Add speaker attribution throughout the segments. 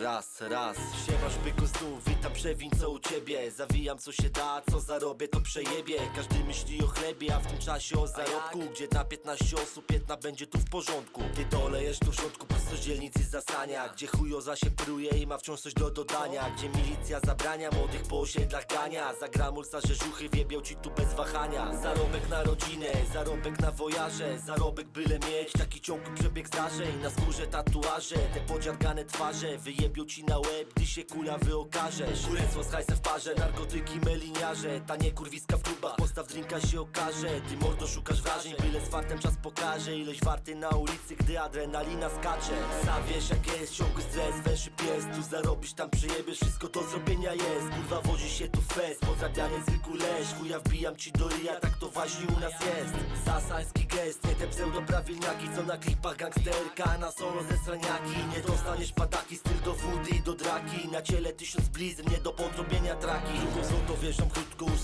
Speaker 1: Raz, raz, siemasz byku znów, witam przewin co u ciebie. Zawijam co się da, co zarobię to przejebie. Każdy myśli o chlebie, a w tym czasie o zarobku. Gdzie na 15 osób jedna będzie tu w porządku. Ty dolejesz tu w środku prosto z dzielnicy zasania. Gdzie chujoza się pruje i ma wciąż coś do dodania. Gdzie milicja zabrania, młodych po osiedlach gania. Za gramul za rzeżuchy wiebią ci tu bez wahania. Zarobek na rodzinę, zarobek na wojaże Zarobek byle mieć, taki ciągły przebieg zdarzeń. Na skórze tatuaże, te podziargane twarze Wyjebią ci na łeb, gdy się kula wyokażesz. Kurestwo z hajsem w parze, narkotyki meliniarze. Tanie kurwiska w klubach, postaw drinka się okaże. Ty mordo szukasz wrażeń, byle z fartem czas pokaże. Ileś warty na ulicy, gdy adrenalina skacze. Sam wiesz jak jest, ciągły stres, węszy pies Tu zarobisz, tam przyjebiesz, wszystko do zrobienia jest. Kurwa wozi się tu fest, pozdrawianie zwykły leż Chuja wbijam ci do ryja, tak to właśnie u nas jest. Sasański gest, nie te pseudoprawilniaki Co na klipach gangsterka, na solo ze straniaki Nie dostaniesz padaki, styl do i do draki. Na ciele tysiąc blizn, nie do podrobienia traki. Drugą złą to wierzą krótko, już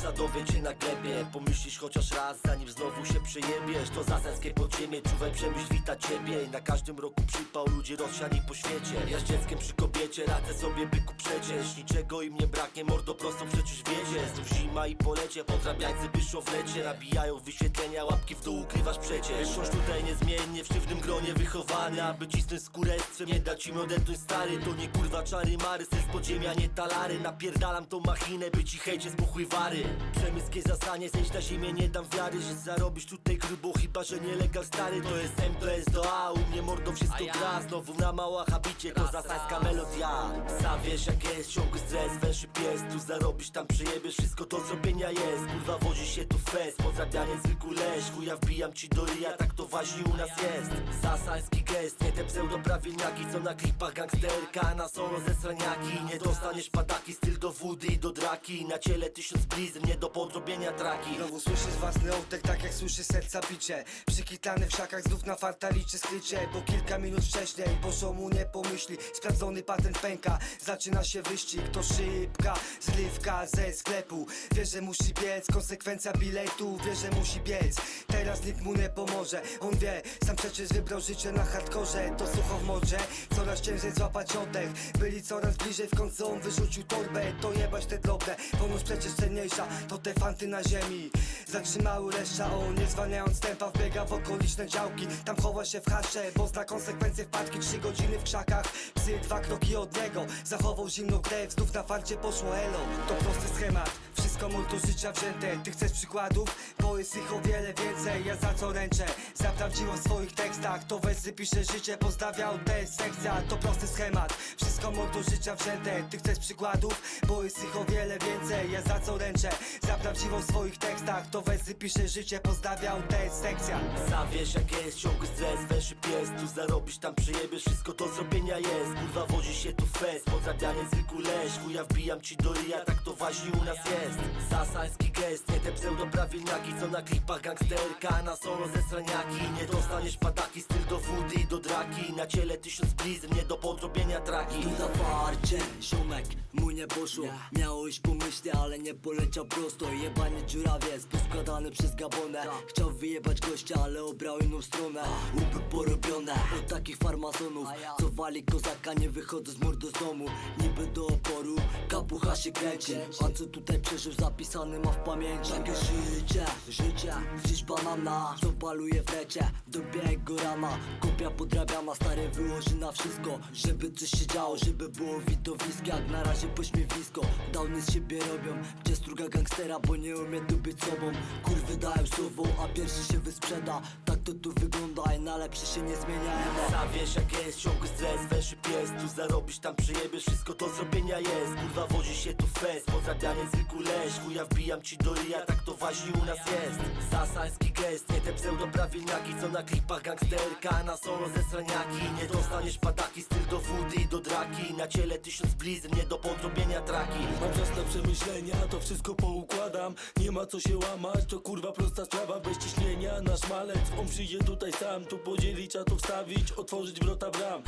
Speaker 1: cię na glebie. Pomyślisz chociaż raz, zanim znowu się przejebiesz. To zasańskie podziemie, czuwaj przemyśl wita ciebie. Na każdym roku przypał, ludzie rozsiani po świecie. Ja z dzieckiem przy kobiecie, radzę sobie byku przecież. Niczego im nie braknie, mordo prosto przecież wiezie Znów zima i polecie, podrabiańcy wyszło w lecie. Nabijają wyświetlenia, łapki w dół ukrywasz przecież. Wciąż tutaj niezmiennie, w sztywnym gronie wychowany Aby cisnąć skórestwem, nie dać im odetnąć stary To nie kurwa czary mary, styl z podziemia, nie talary. Napierdalam tą machinę, by ci hejcie zbuchły wary. Przemyskie zasanie, zejść na ziemię, nie dam wiary Że zarobisz tutaj grubo, chyba że nielegal stary. To jest M, to jest do A, wszystko gra. Znowu na mała habicie, to zasańska melodia. Sam wiesz jak jest, ciągły stres, węszy pies Tu zarobisz, tam przyjebiesz, wszystko do zrobienia jest. Kurwa wozi się tu fest, pozdrawianie zwykły leż Chuja wbijam ci do ryja, tak to właśnie u nas jest. Sasański gest, nie te pseudoprawilniaki Co na klipach gangsterka, na solo ze straniaki Nie dostaniesz padaki, styl do wody i do draki. Na ciele tysiąc blizn, nie do podrobienia traki.
Speaker 2: Znowu słyszysz własny oddech, tak jak słyszy serca bicie Przykitlany w szakach, znów na farta liczy skrycie Bo kilka minut wcześniej poszło mu nie pomyśli Sprawdzony patent pęka, zaczyna się wyścig To szybka zrywka ze sklepu. Wie, że musi biec, konsekwencja biletu Wie, że musi biec, teraz nikt mu nie pomoże On wie, sam przecież wybrał życie na hardkorze. To sucho w morze, coraz ciężej złapać oddech. Byli coraz bliżej, w końcu on wyrzucił torbę. To jebać te drobne, pomóż przecież cenniejsza To te fanty na ziemi Zatrzymały reszta, on nie zwalniając tempa Wbiega w okoliczne działki, tam chowa się w hasze Bo zna konsekwencje wpadki, trzy godziny w krzakach Psy dwa kroki od niego, zachował zimną krew Znów na farcie poszło elo, to prosty schemat mój do życia wzięte Ty chcesz przykładów? Bo jest ich o wiele więcej Ja za co ręczę? Za prawdziwość w swoich tekstach To wersy pisze życie, pozdrawiał te sekcja To prosty schemat Wszystko do życia wzięte Ty chcesz przykładów? Bo jest ich o wiele więcej Ja za co ręczę? Za prawdziwość w swoich tekstach To wersy pisze życie, pozdrawiał te sekcja
Speaker 1: Sam wiesz jak jest, ciągły stres, węszy pies Tu zarobisz, tam przyjebiesz, wszystko do zrobienia jest Kurwa wozi się tu fest, pozdrawianie zwykły leż Chuja wbijam ci do ryja, tak to właśnie u nas jest Sasański gest, nie te pseudoprawilniaki Co na klipach gangsterka, na solo ze straniaki Nie dostaniesz padaki, styl do wody i do draki. Na ciele tysiąc blizn, nie do podrobienia traki.
Speaker 3: Tu na farcie, ziomek, mu nie poszło Miałeś pomyśli, ale nie poleciał prosto. Jebany dziurawiec, poskładany przez Gabonę. Chciał wyjebać gościa, ale obrał inną stronę. Łupy porobione od takich farmazonów. Co wali kozaka, nie wychodzę z mordu z domu. Niby do oporu, kapucha się kręci. A co tutaj przeżył, zapisany ma w pamięci Takie życie, życie, dziś banana Co baluje w necie, dobiega rama Kopia podrabiana, stary wyłoży na wszystko Żeby coś się działo, żeby było widowisko Jak na razie pośmiewisko Downy z siebie robią Gdzie struga gangstera, bo nie umie tu być sobą Kurwy dają słową, a pierwszy się wysprzeda Tak to tu wygląda i na lepsze się nie zmienia emo
Speaker 1: Sam jak jest, ciągły stres, węszy pies. Tu zarobisz, tam przyjebiesz, wszystko do zrobienia jest. Kurwa wozi się tu fest, pozdrawianie zwykły leż Chuja wbijam ci do ryja, tak to właśnie u nas jest. Sasański gest, nie te pseudoprawilniaki Co na klipach gangsterka, na solo ze straniaki Nie dostaniesz padaki, styl do wody i do draki. Na ciele tysiąc blizn, nie do podrobienia traki.
Speaker 4: Mam czas na przemyślenia, to wszystko poukładam. Nie ma co się łamać, to kurwa prosta sprawa. Bez ciśnienia, nasz malec, on przyjdzie tutaj sam Tu podzielić, a tu wstawić, otworzyć wrota bram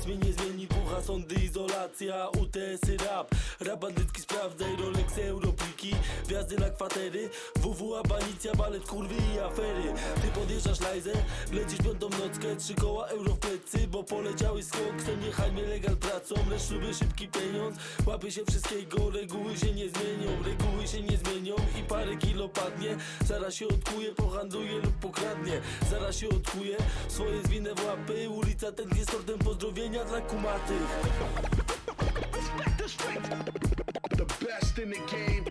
Speaker 4: Nic mnie nie zmieni, pucha, sądy, izolacja UTS-y, rap, rap bandycki, sprawdzaj, Rolex, Europliki Wjazdy na kwatery WWA, banicja, balet, kurwy i afery. Ty podjeżdżasz lajzę, lecisz piątą nockę Trzy koła euro w plecy, bo poleciały z koksem mnie legal pracą, lecz lubię szybki pieniądz. Łapie się wszystkiego, reguły się nie zmienią Reguły się nie zmienią i parę kilo padnie. Zaraz się odkuje, pohandluje lub pokradnie. Zaraz się odkuje, swoje zwinę w łapy Ulica tętnie sortem pozdrowienia dla kumatych
Speaker 5: the best in the game.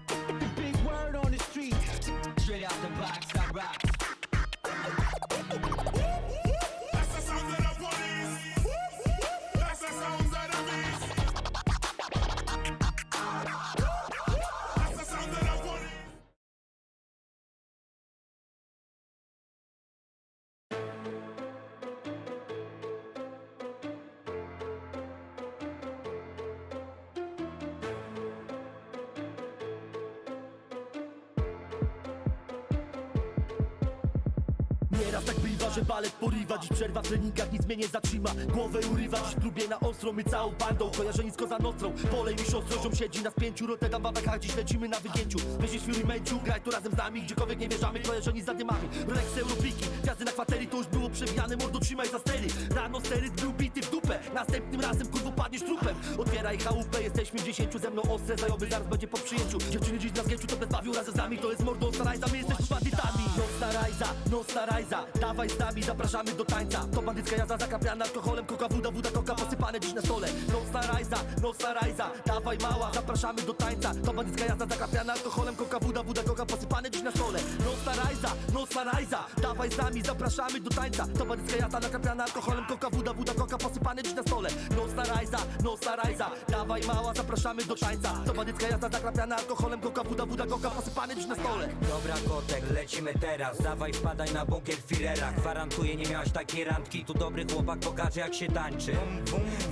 Speaker 1: Nieraz tak bywa, że balet porywa. Dziś przerwa w treningach, nic mnie nie zatrzyma. Głowę urywa, dziś próbie na ostro My całą bandą, kojarzeni z koza nocą Polej mi siostrą, ziom siedzi na spięciu. Rotterdam, Babakach, dziś lecimy na wygięciu. Myślisz Fury męciu, graj tu razem z nami. Gdziekolwiek nie wierzamy, kojarzeni z zadymami Rolex, Europiki, gwiazdy na kwatery To już było przewijane, mordo trzymaj za stery. Rano steryt był bity w dupę. Następnym razem kurwo padniesz trupem. Otwieraj chałupę, jesteśmy w dziesięciu. Ze mną ostre zajoby, zaraz będzie po przyjęciu. Dziewczyny dziś na zgięciu, to bezbawił razem z nami To jest mordo, starajza, my jesteśmy bandytami Nocna rajza, rajza Dawaj z nami, zapraszamy do tańca. To bandycka jazda zakapiana alkoholem Koka, woda, woda, koka posypane dziś na stole. Nocna rajza, nocna rajza. Dawaj mała, zapraszamy do tańca. To bandycka jazda zakapiana alkoholem Koka, woda, woda, koka posypane dziś na stole. Nocna rajza, nocna rajza. Dawaj z nami, zapraszamy do tańca. To bandycka jazda zakapiana alkoholem Koka, woda, woda, koka posypane dziś na stole. Nocna rajza, nocna rajza. Dawaj mała, zapraszamy do tańca. To bandycka jazda zakapiana alkoholem Koka, woda, woda, koka posypane dziś na stole.
Speaker 6: Dobra kotek, lecimy teraz. Dawaj wpadaj na bunkier Firera Gwarantuję nie miałaś takiej randki. Tu dobry chłopak pokaże jak się tańczy.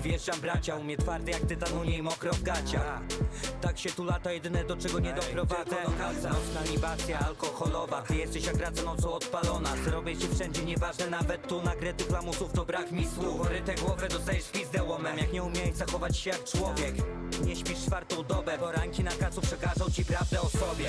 Speaker 6: Wjeżdżam bracia, u mnie twardy jak tytan, u niej mokro w gaciach Tak się tu lata, jedyne do czego nie doprowadzę. Nocna libacja alkoholowa Ty jesteś jak raca nocą odpalona. Zrobię się wszędzie, nieważne nawet tu Nagretych lamusów to brak mi słów. Poryte głowę dostajesz pizdę łomem. Jak nie umiałeś zachować się jak człowiek. Nie śpisz czwartą dobę Poranki na kacu przekażą ci prawdę o sobie.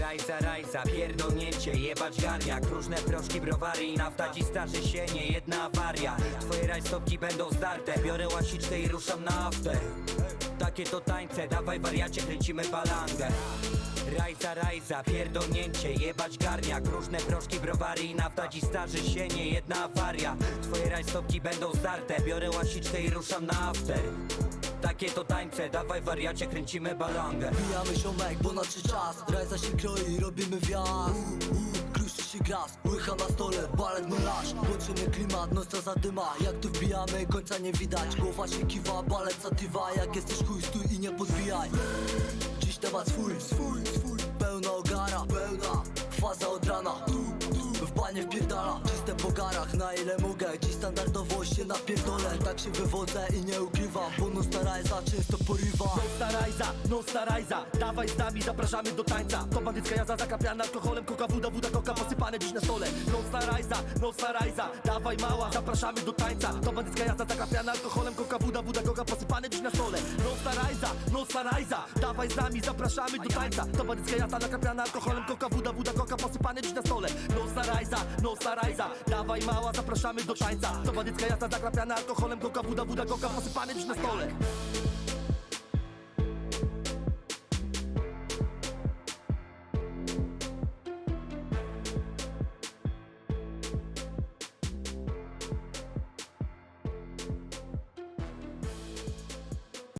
Speaker 6: Rajza, rajza, pierdolnięcie Jebać garniak, różne proszki, browary I nafta. Dziś starzy się, nie jedna awaria. Twoje rajstopki będą zdarte Biorę łasiczkę i ruszam na after Takie to tańce, dawaj wariacie, kręcimy balangę Rajza, rajza, pierdolnięcie, jebać garniak. Różne proszki, browary i nafta. Dziś starzy się, nie jedna awaria. Twoje rajstopki będą zdarte Biorę łasiczkę i ruszam na after. Takie to tańce, dawaj wariacie, kręcimy balangę
Speaker 3: Bijamy ziomek, bo nadszedł czas. Rajza się kroi, robimy wjazd Gras, łycha na stole, balet melarz Poczumy klimat, noca zadyma. Jak tu wbijamy, końca nie widać. Głowa się kiwa, balet zatywa Jak jesteś chuj, stój i nie podbijaj. Dziś temat swój, swój, swój. Pełna ogara, pełna Faza W banie wpierdala, czyste po garach Na ile mogę, dziś standardowo się napierdolę. Tak się wywodzę i nie ukrywam. Bo no stara za często porywa.
Speaker 1: Nocna rajza, nocna rajza. Dawaj z nami, zapraszamy do tańca. To bandycka jazda zakapiana alkoholem. Koka, woda, woda, koka posypane dziś na stole. Nocna rajza, nocna rajza. Dawaj mała, zapraszamy do tańca. To bandycka jazda zakapiana alkoholem. Koka, woda, woda, koka posypane dziś na stole Nocna rajza, nocna rajza. Dawaj z nami, zapraszamy do tańca. To bandycka jazda zakapiana alkoholem Koka, woda, woda, koka posypane dziś na stole. Nocna rajza, nocna rajza. Dawaj mała, zapraszamy do tańca. To bandycka jazda zakapiana alkoholem Koka, woda, woda, koka posypane dziś na stole